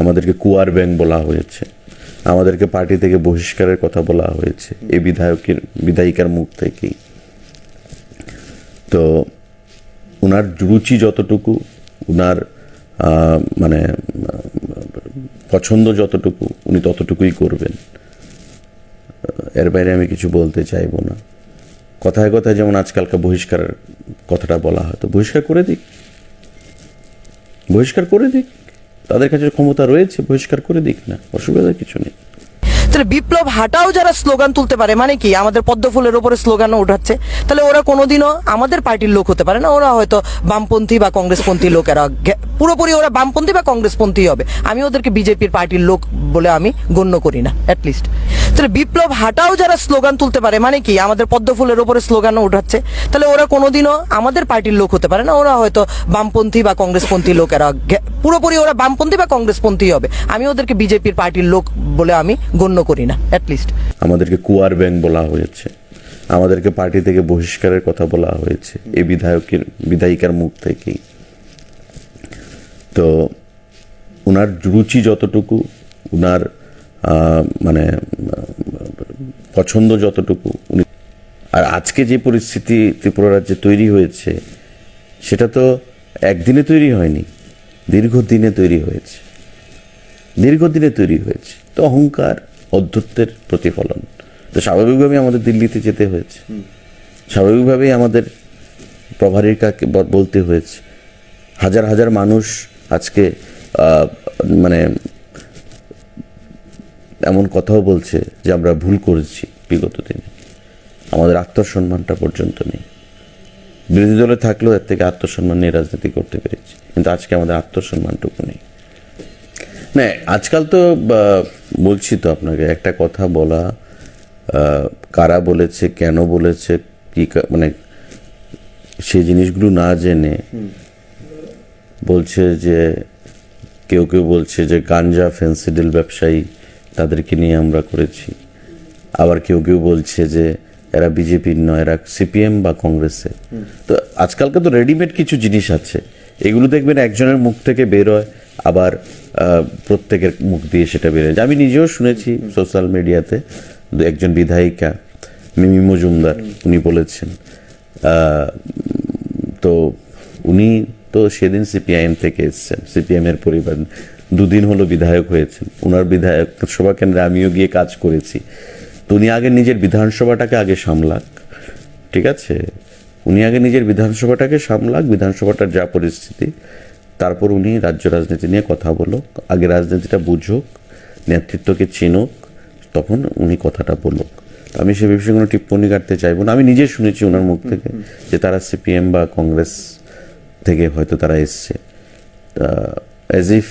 আমাদেরকে কুয়ার ব্যাংক বলা হয়েছে। আমাদেরকে পার্টি থেকে বহিষ্কারের কথা বলা হয়েছে এই বিধায়কের, বিধায়িকার মুখ থেকেই। তো ওনার রুচি যতটুকু ওনার মানে পছন্দ যতটুকু, উনি ততটুকুই করবেন। এর বাইরে আমি কিছু বলতে চাইব না। কথায় কথায় যেমন আজকালকার বহিষ্কারের কথাটা বলা হয়, তো বহিষ্কার করে দিক। বহিষ্কার করে দিক। তাদের কাছে ক্ষমতা রয়েছে, বহিষ্কার করে দিক না। অসুবিধার কিছু নেই। তাহলে বিপ্লব হাটাও যারা স্লোগান তুলতে পারে মানে কি? আমাদের পদ্ম ফুলের উপরে স্লোগানও উঠাচ্ছে। তাহলে ওরা কোনোদিনও আমাদের পার্টির লোক হতে পারে না? ওরা হয়তো বামপন্থী বা কংগ্রেসপন্থী লোকেরা পুরোপুরি ওরা বামপন্থী বা কংগ্রেসপন্থী হবে। আমি ওদেরকে বিজেপির পার্টির লোক বলে আমি গণ্য করি না অ্যাটলিস্ট তাহলে বিপ্লব হাটাও যারা স্লোগান তুলতে পারে মানে কি? আমাদের পদ্ম ফুলের উপরে স্লোগানও উঠাচ্ছে। তাহলে ওরা কোনোদিনও আমাদের পার্টির লোক হতে পারে না। ওরা হয়তো বামপন্থী বা কংগ্রেসপন্থী লোকেরা পুরোপুরি ওরা বামপন্থী বা কংগ্রেসপন্থী হবে। আমি ওদেরকে বিজেপির পার্টির লোক বলে আমি গণ্য করি না অ্যাটলিস্ট আমাদেরকে কুয়ার ব্যাংক বলা হয়েছে। আমাদেরকে পার্টি থেকে বহিষ্কারের কথা বলা হয়েছে এই বিধায়কের, বিধায়িকার মুখ থেকেই। তো ওনার রুচি যতটুকু ওনার মানে পছন্দ যতটুকু উনি আর আজকে যে পরিস্থিতি ত্রিপুরা রাজ্যে তৈরি হয়েছে, সেটা তো একদিনে তৈরি হয়নি, দীর্ঘদিনে তৈরি হয়েছে। দীর্ঘদিনে তৈরি হয়েছে। তো অহংকার, অধ্যত্বের প্রতিফলন। তো স্বাভাবিকভাবেই আমাদের দিল্লিতে যেতে হয়েছে। স্বাভাবিকভাবেই আমাদের প্রভারীর কাকে বলতে হয়েছে। হাজার হাজার মানুষ আজকে মানে এমন কথাও বলছে যে আমরা ভুল করেছি বিগত দিনে। আমাদের আত্মসম্মানটা পর্যন্ত নেই। বিরোধী দলে থাকলেও এর থেকে আত্মসম্মান নিয়ে রাজনীতি করতে পেরেছি। কিন্তু আজকে আমাদের আত্মসম্মানটুকু নেই। না আজকাল তো বলছি তো আপনাকে একটা কথা বলা কারা বলেছে কেন বলেছে কি মানে সেই জিনিসগুলো না জেনে বলছে যে কেউ কেউ বলছে যে গাঞ্জা ফেন্সিডিল ব্যবসায়ী তাদেরকে নিয়ে আমরা করেছি। আবার কেউ কেউ বলছে যে এরা বিজেপির নয়, এরা সিপিএম বা কংগ্রেসে। তো আজকালকে তো রেডিমেড কিছু জিনিস আছে। এগুলো দেখবেন একজনের মুখ থেকে বেরোয় আবার প্রত্যেকের মুখ দিয়ে সেটা বেরোয় আমি নিজেও শুনেছি সোশ্যাল মিডিয়াতে একজন বিধায়িকা, মিমি মজুমদার, উনি বলেছেন তো উনি তো সেদিন সিপিআইএম থেকে এসেছেন সিপিএম এর পরিবার দুদিন হলো বিধায়ক হয়েছেন। ওনার বিধায়ক সভা কেন্দ্রে আমিও গিয়ে কাজ করেছি। তো উনি আগে নিজের বিধানসভাটাকে আগে সামলাক, ঠিক আছে? উনি আগে নিজের বিধানসভাটাকে সামলাক, বিধানসভাটার যা পরিস্থিতি, তারপর উনি রাজ্য রাজনীতি নিয়ে কথা বলুক, আগে রাজনীতিটা বুঝুক, নেতৃত্বকে চিনুক, তখন উনি কথাটা বলুক। আমি সে বিষয়ে কোনো টিপ্পণী কাটতে চাইব না। আমি নিজে শুনেছি ওনার মুখ থেকে যে তারা সিপিএম বা কংগ্রেস থেকে হয়তো তারা এসছে। অ্যাজ ইফ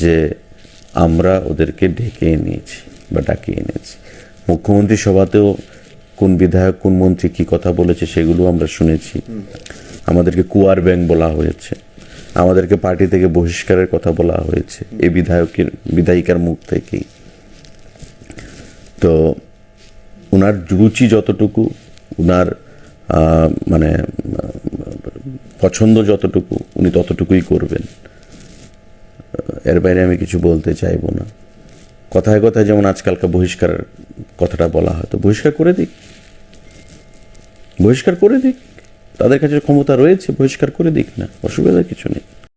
যে আমরা ওদেরকে ডেকে এনেছি বা ডাকিয়ে এনেছি। মুখ্যমন্ত্রী সভাতেও কোন বিধায়ক, কোন মন্ত্রী কি কথা বলেছে সেগুলো আমরা শুনেছি। আমাদেরকে কুয়ার ব্যাংক বলা হয়েছে। আমাদেরকে পার্টি থেকে বহিষ্কারের কথা বলা হয়েছে এই বিধায়কের, বিধায়িকার মুখ থেকেই। তো ওনার রুচি যতটুকু ওনার মানে পছন্দ যতটুকু, উনি ততটুকুই করবেন। এর বাইরে আমি কিছু বলতে চাইব না। কথায় কথায় যেমন আজকালকার বহিষ্কার কথাটা বলা হয়, তো বহিষ্কার করে দিক। বহিষ্কার করে দিক। তাদের কাছে ক্ষমতা রয়েছে, বহিষ্কার করে দিক না। অসুবিধার কিছু নেই।